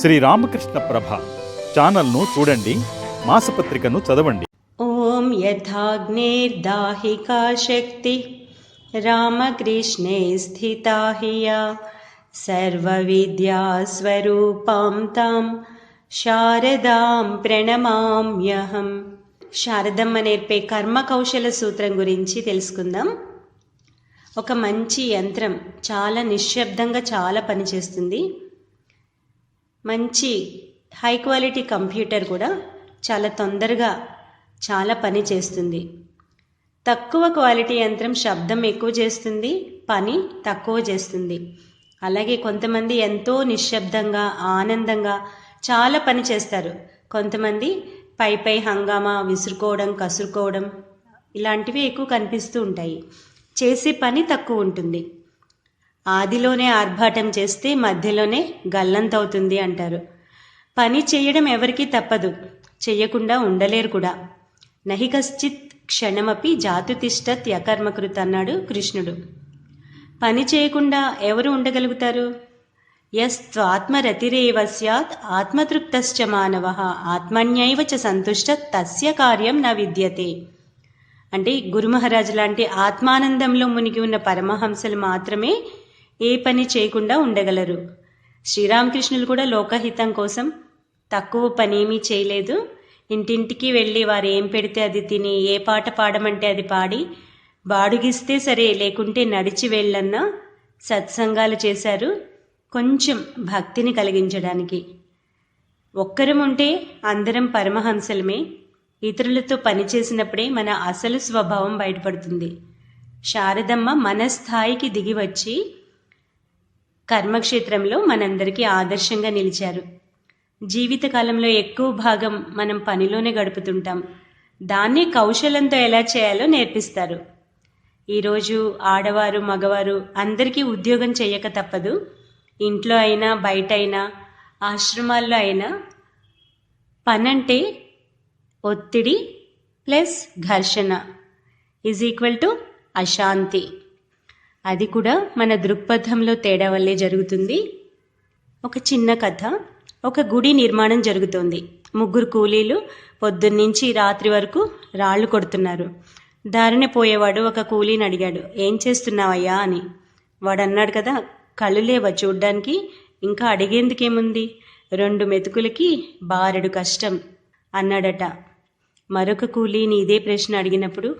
శ్రీ రామకృష్ణ ప్రభ ఛానల్ను చూడండి మాసపత్రికను చదవండి. ఓం యథాగ్నేర్దాహికా శక్తి రామకృష్ణే స్థితా హియా. స్వరూపాం తాం శారదాం ప్రణమామ్యహం శారదమ్మ నేర్పే కర్మ కౌశల సూత్రం గురించి తెలుసుకుందాం. ఒక మంచి యంత్రం చాలా నిశ్శబ్దంగా చాలా పనిచేస్తుంది. మంచి హై క్వాలిటీ కంప్యూటర్ కూడా చాలా తొందరగా చాలా పని చేస్తుంది. తక్కువ క్వాలిటీ యంత్రం శబ్దం ఎక్కువ చేస్తుంది పని తక్కువ చేస్తుంది. అలాగే కొంతమంది ఎంతో నిశ్శబ్దంగా ఆనందంగా చాలా పని చేస్తారు. కొంతమంది పై పై హంగామా విసురుకోవడం కసురుకోవడం ఇలాంటివి ఎక్కువ కనిపిస్తూ ఉంటాయి. చేసే పని తక్కువ ఉంటుంది. ఆదిలోనే ఆర్భాటం చేస్తే మధ్యలోనే గల్లంతవుతుంది అంటారు. పని చేయడం ఎవరికీ తప్పదు. చెయ్యకుండా ఉండలేరు కూడా. నహి కశ్చిత్ క్షణమపి జాతుతిష్టత్ యకర్మకృత్ అన్నాడు కృష్ణుడు. పని చేయకుండా ఎవరు ఉండగలుగుతారు? యస్త్వాత్మరతిరేవ స్యాత్ ఆత్మతృప్తశ్చ మానవ ఆత్మన్యైవ చ సంతుష్ట తస్య కార్యం న విద్యతే. అంటే గురుమహారాజు లాంటి ఆత్మానందంలో మునిగి ఉన్న పరమహంసలు మాత్రమే ఏ పని చేయకుండా ఉండగలరు. శ్రీరామకృష్ణులు కూడా లోకహితం కోసం తక్కువ పనేమీ చేయలేదు. ఇంటింటికి వెళ్ళి వారు ఏం పెడితే అది తిని ఏ పాట పాడమంటే అది పాడి బాడుగిస్తే సరే లేకుంటే నడిచి వెళ్ళన్నా సత్సంగాలు చేశారు కొంచెం భక్తిని కలిగించడానికి. ఒక్కరం ఉంటే అందరం పరమహంసలమే. ఇతరులతో పనిచేసినప్పుడే మన అసలు స్వభావం బయటపడుతుంది. శారదమ్మ మన స్థాయికి దిగి వచ్చి కర్మక్షేత్రంలో మనందరికీ ఆదర్శంగా నిలిచారు. జీవితకాలంలో ఎక్కువ భాగం మనం పనిలోనే గడుపుతుంటాం. దాన్నే కౌశలంతో ఎలా చేయాలో నేర్పిస్తారు. ఈరోజు ఆడవారు మగవారు అందరికీ ఉద్యోగం చేయక తప్పదు. ఇంట్లో అయినా బయట అయినా ఆశ్రమాల్లో అయినా పనంటే ఒత్తిడి ప్లస్ ఘర్షణ. ఈజ్ ఈక్వల్ టు అశాంతి. అది కూడా మన దృక్పథంలో తేడా వల్లే జరుగుతుంది. ఒక చిన్న కథ. ఒక గుడి నిర్మాణం జరుగుతోంది. ముగ్గురు కూలీలు పొద్దున్నుంచి రాత్రి వరకు రాళ్ళు కొడుతున్నారు. దారిని పోయేవాడు ఒక కూలీని అడిగాడు ఏం చేస్తున్నావయ్యా? అని. వాడు అన్నాడు కదా కళ్ళు లేవా చూడ్డానికి? ఇంకా అడిగేందుకేముంది? రెండు మెతుకులకి బారెడు కష్టం అన్నాడట. మరొక కూలీని ఇదే ప్రశ్న అడిగినప్పుడు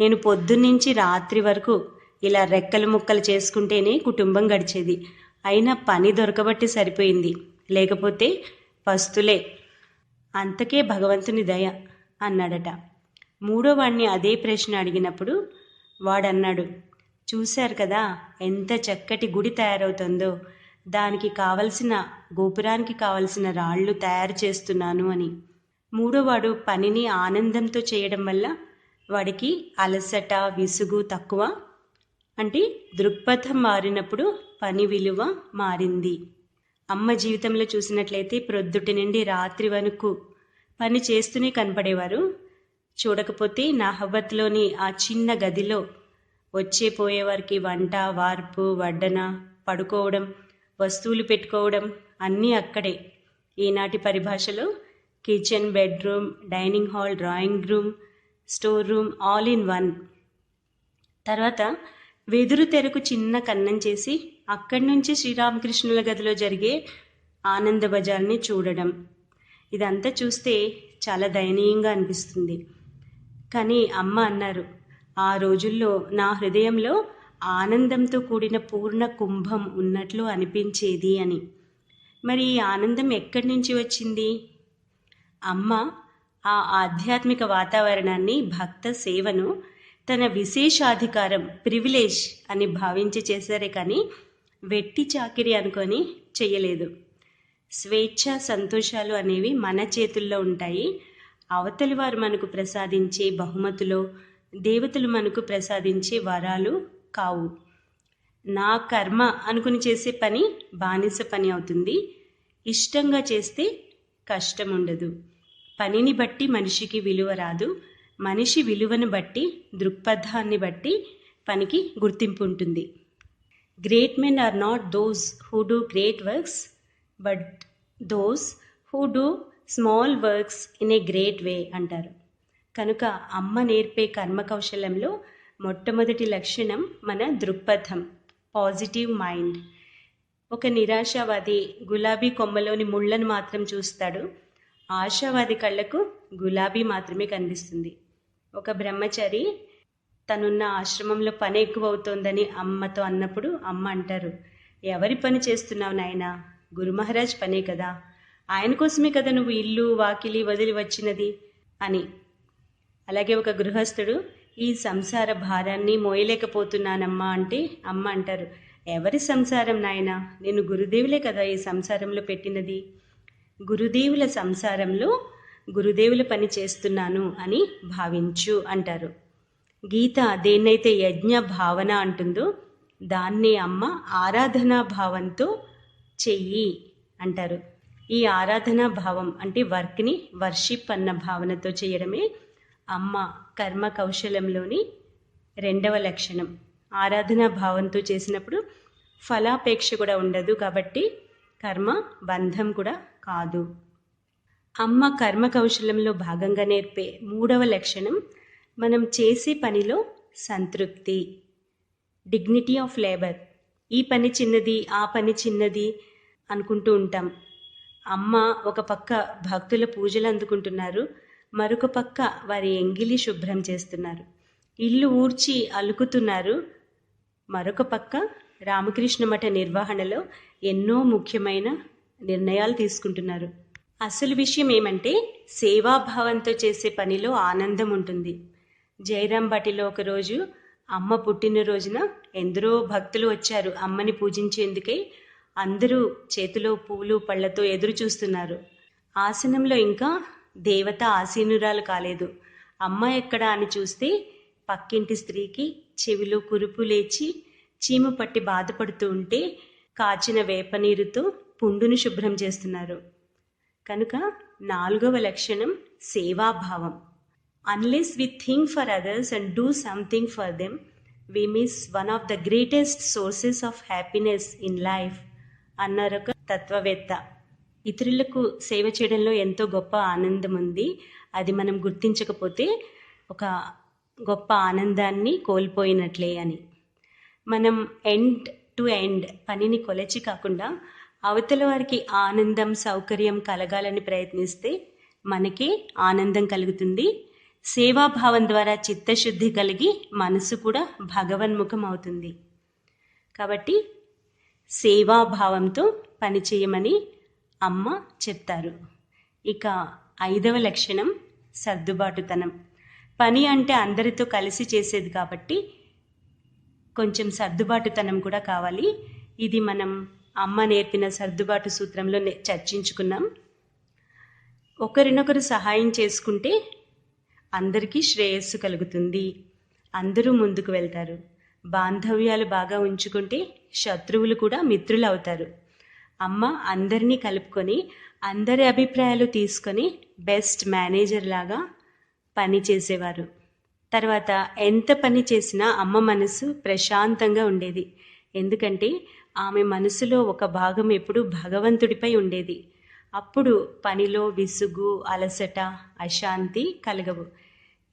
నేను పొద్దున్నుంచి రాత్రి వరకు ఇలా రెక్కలు ముక్కలు చేసుకుంటేనే కుటుంబం గడిచేది. అయినా పని దొరకబట్టి సరిపోయింది. లేకపోతే పస్తులే. అంతకే భగవంతుని దయ అన్నాడట. మూడో వాడిని అదే ప్రశ్న అడిగినప్పుడు వాడన్నాడు. చూశారు కదా ఎంత చక్కటి గుడి తయారవుతుందో. దానికి కావలసిన గోపురానికి కావలసిన రాళ్ళు తయారు చేస్తున్నాను అని. మూడోవాడు పనిని ఆనందంతో చేయడం వల్ల వాడికి అలసట విసుగు తక్కువ అంటే దృక్పథం మారినప్పుడు పని విలువ మారింది. అమ్మ జీవితంలో చూసినట్లయితే ప్రొద్దుటి నుండి రాత్రి వరకు పని చేస్తూనే కనపడేవారు. చూడకపోతే నాహబత్లోని ఆ చిన్న గదిలో వచ్చే పోయేవారికి వంట వార్పు వడ్డన పడుకోవడం వస్తువులు పెట్టుకోవడం అన్నీ అక్కడే. ఈనాటి పరిభాషలో kitchen bedroom dining hall drawing room store room all in one. తర్వాత వెదురు తెరకు చిన్న కన్నం చేసి అక్కడి నుంచి శ్రీరామకృష్ణుల గదిలో జరిగే ఆనంద బజార్ని చూడడం. ఇదంతా చూస్తే చాలా దయనీయంగా అనిపిస్తుంది. కానీ అమ్మ అన్నారు ఆ రోజుల్లో నా హృదయంలో ఆనందంతో కూడిన పూర్ణ కుంభం ఉన్నట్లు అనిపించేది అని. మరి ఈ ఆనందం ఎక్కడి నుంచి వచ్చింది? అమ్మ ఆ ఆధ్యాత్మిక వాతావరణాన్ని భక్త సేవను తన విశేషాధికారం ప్రివిలేజ్ అని భావించి చేశారే కానీ వెట్టి చాకిరి అనుకొని చేయలేదు. స్వేచ్ఛ సంతోషాలు అనేవి మన చేతుల్లో ఉంటాయి. అవతలి వారు మనకు ప్రసాదించే బహుమతులో దేవతలు మనకు ప్రసాదించే వరాలు కావు. నా కర్మ అనుకుని చేసే పని బానిస పని అవుతుంది. ఇష్టంగా చేస్తే కష్టం ఉండదు పనిని బట్టి మనిషికి విలువ రాదు. మనిషి విలువను బట్టి దృక్పథాన్ని బట్టి పనికి గుర్తింపు ఉంటుంది. Great men are not those who do great works but those who do small works in a great way అంటారు. కనుక అమ్మ నేర్పే కర్మ కౌశలంలో మొట్టమొదటి లక్షణం మన దృక్పథం పాజిటివ్ మైండ్ ఒక నిరాశావాది గులాబీ కొమ్మలోని ముళ్ళను మాత్రం చూస్తాడు. ఆశావాది కళ్ళకు గులాబీ మాత్రమే కనిపిస్తుంది. ఒక బ్రహ్మచారి తనున్న ఆశ్రమంలో పని ఎక్కువ అవుతోందని అమ్మతో అన్నప్పుడు అమ్మ అంటారు ఎవరి పని చేస్తున్నావు నాయనా? గురు మహారాజ్ పనే కదా. ఆయన కోసమే కదా నువ్వు ఇల్లు వాకిలి వదిలి వచ్చినది అని. అలాగే ఒక గృహస్థుడు ఈ సంసార భారాన్ని మోయలేకపోతున్నానమ్మా అంటే అమ్మ అంటారు ఎవరి సంసారం నాయనా? నేను గురుదేవులే కదా ఈ సంసారంలో పెట్టినది. గురుదేవుల సంసారంలో గురుదేవుల పని చేస్తున్నాను అని భావించు అంటారు. గీత దేన్నైతే యజ్ఞ భావన అంటుందో దాన్ని అమ్మ ఆరాధనా భావంతో చెయ్యి అంటారు. ఈ ఆరాధనా భావం అంటే వర్క్ని వర్షిప్ అన్న భావనతో చేయడమే అమ్మ కర్మ కౌశలంలోని రెండవ లక్షణం. ఆరాధనా భావంతో చేసినప్పుడు ఫలాపేక్ష కూడా ఉండదు కాబట్టి కర్మ బంధం కూడా కాదు. అమ్మ కర్మ కౌశలంలో భాగంగా నేర్పే మూడవ లక్షణం మనం చేసే పనిలో సంతృప్తి. డిగ్నిటీ ఆఫ్ లేబర్ ఈ పని చిన్నది ఆ పని చిన్నది అనుకుంటూ ఉంటాం. అమ్మ ఒక పక్క భక్తుల పూజలు అందుకుంటున్నారు మరొక పక్క వారి ఎంగిలి శుభ్రం చేస్తున్నారు. ఇల్లు ఊడ్చి అలుకుతున్నారు మరొక పక్క రామకృష్ణ మఠ నిర్వహణలో ఎన్నో ముఖ్యమైన నిర్ణయాలు తీసుకుంటున్నారు. అసలు విషయం ఏమంటే సేవాభావంతో చేసే పనిలో ఆనందం ఉంటుంది జయరాం బటిలో ఒకరోజు అమ్మ పుట్టినరోజున ఎందరో భక్తులు వచ్చారు అమ్మని పూజించేందుకై. అందరూ చేతిలో పూలు పళ్ళతో ఎదురు చూస్తున్నారు. ఆసనంలో ఇంకా దేవత ఆసీనురాలు కాలేదు. అమ్మ ఎక్కడ అని చూస్తే పక్కింటి స్త్రీకి చెవిలో కురుపు లేచి చీము పట్టి బాధపడుతూ ఉంటే కాచిన వేప నీరుతో పుండును శుభ్రం చేస్తున్నారు. కనుక నాలుగవ లక్షణం సేవాభావం. Unless we think for others and do something for them we miss one of the greatest sources of happiness in life అన్నారు ఒక తత్వవేత్త. ఇతరులకు సేవ చేయడంలో ఎంతో గొప్ప ఆనందం ఉంది. అది మనం గుర్తించకపోతే ఒక గొప్ప ఆనందాన్ని కోల్పోయినట్లే అని. మనం ఎండ్ టు ఎండ్ పనిని కొలచి కాకుండా అవతల వారికి ఆనందం సౌకర్యం కలగాలని ప్రయత్నిస్తే మనకే ఆనందం కలుగుతుంది. సేవాభావం ద్వారా చిత్తశుద్ధి కలిగి మనసు కూడా భగవన్ముఖం అవుతుంది. కాబట్టి సేవాభావంతో పని చేయమని అమ్మ చెప్తారు. ఇక ఐదవ లక్షణం సర్దుబాటుతనం. పని అంటే అందరితో కలిసి చేసేది కాబట్టి కొంచెం సర్దుబాటుతనం కూడా కావాలి. ఇది మనం అమ్మ నేర్పిన సర్దుబాటు సూత్రంలో చర్చించుకున్నాం. ఒకరినొకరు సహాయం చేసుకుంటే అందరికీ శ్రేయస్సు కలుగుతుంది. అందరూ ముందుకు వెళ్తారు. బాంధవ్యాలు బాగా ఉంచుకుంటే శత్రువులు కూడా మిత్రులు అవుతారు అమ్మ అందరినీ కలుపుకొని అందరి అభిప్రాయాలు తీసుకొని బెస్ట్ మేనేజర్ లాగా పని చేసేవారు. తర్వాత ఎంత పని చేసినా అమ్మ మనసు ప్రశాంతంగా ఉండేది. ఎందుకంటే ఆమె మనసులో ఒక భాగం ఎప్పుడు భగవంతుడిపై ఉండేది. అప్పుడు పనిలో విసుగు అలసట అశాంతి కలగవు.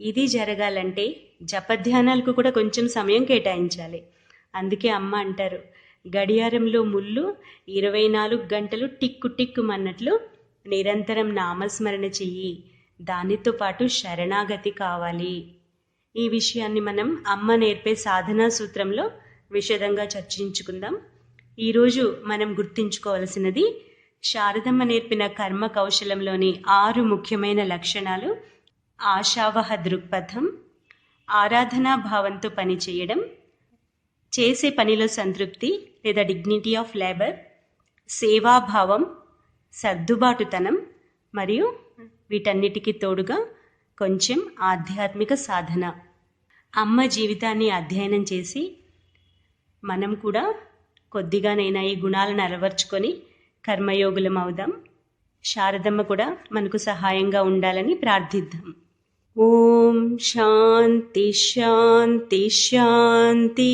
ఇది జరగాలంటే జపధ్యానాలకు కూడా కొంచెం సమయం కేటాయించాలి. అందుకే అమ్మ అంటారు గడియారంలో ముళ్ళు ఇరవై నాలుగు గంటలు టిక్కు టిక్కుమన్నట్లు నిరంతరం నామస్మరణ చెయ్యి. దానితో పాటు శరణాగతి కావాలి. ఈ విషయాన్ని మనం అమ్మ నేర్పే సాధనా సూత్రంలో విషదంగా చర్చించుకుందాం. ఈరోజు మనం గుర్తుంచుకోవలసినది శారదమ్మ నేర్పిన కర్మ కౌశలంలోని ఆరు ముఖ్యమైన లక్షణాలు ఆశావహ దృక్పథం ఆరాధనా భావంతో పనిచేయడం చేసే పనిలో సంతృప్తి లేదా డిగ్నిటీ ఆఫ్ లేబర్ సేవాభావం సర్దుబాటుతనం మరియు వీటన్నిటికీ తోడుగా కొంచెం ఆధ్యాత్మిక సాధన. అమ్మ జీవితాన్ని అధ్యయనం చేసి మనం కూడా కొద్దిగానైనా ఈ గుణాలను అలవర్చుకొని కర్మయోగులం అవుదాం. శారదమ్మ కూడా మనకు సహాయంగా ఉండాలని ప్రార్థిద్దాం. ఓం శాంతి శాంతి శాంతి.